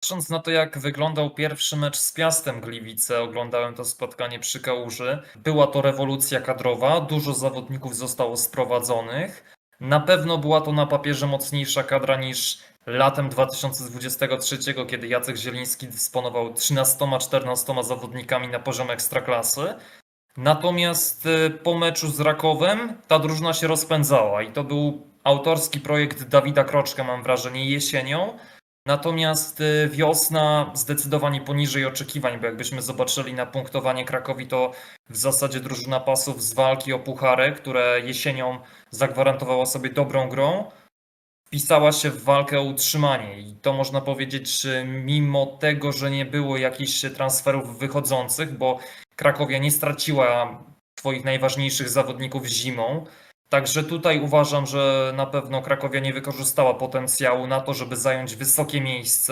Patrząc na to, jak wyglądał pierwszy mecz z Piastem Gliwice, oglądałem to spotkanie przy Kałuży. Była to rewolucja kadrowa, dużo zawodników zostało sprowadzonych. Na pewno była to na papierze mocniejsza kadra niż latem 2023, kiedy Jacek Zieliński dysponował 13-14 zawodnikami na poziomie ekstraklasy. Natomiast y, po meczu z Rakowem ta drużyna się rozpędzała i to był autorski projekt Dawida Kroczka, mam wrażenie, jesienią. Natomiast y, wiosna zdecydowanie poniżej oczekiwań, bo jakbyśmy zobaczyli na punktowanie Krakowi, to w zasadzie drużyna pasów z walki o puchary, które jesienią zagwarantowała sobie dobrą grą, wpisała się w walkę o utrzymanie. I to można powiedzieć, mimo tego, że nie było jakichś transferów wychodzących, bo Krakowia nie straciła swoich najważniejszych zawodników zimą. Także tutaj uważam, że na pewno Krakowia nie wykorzystała potencjału na to, żeby zająć wysokie miejsce,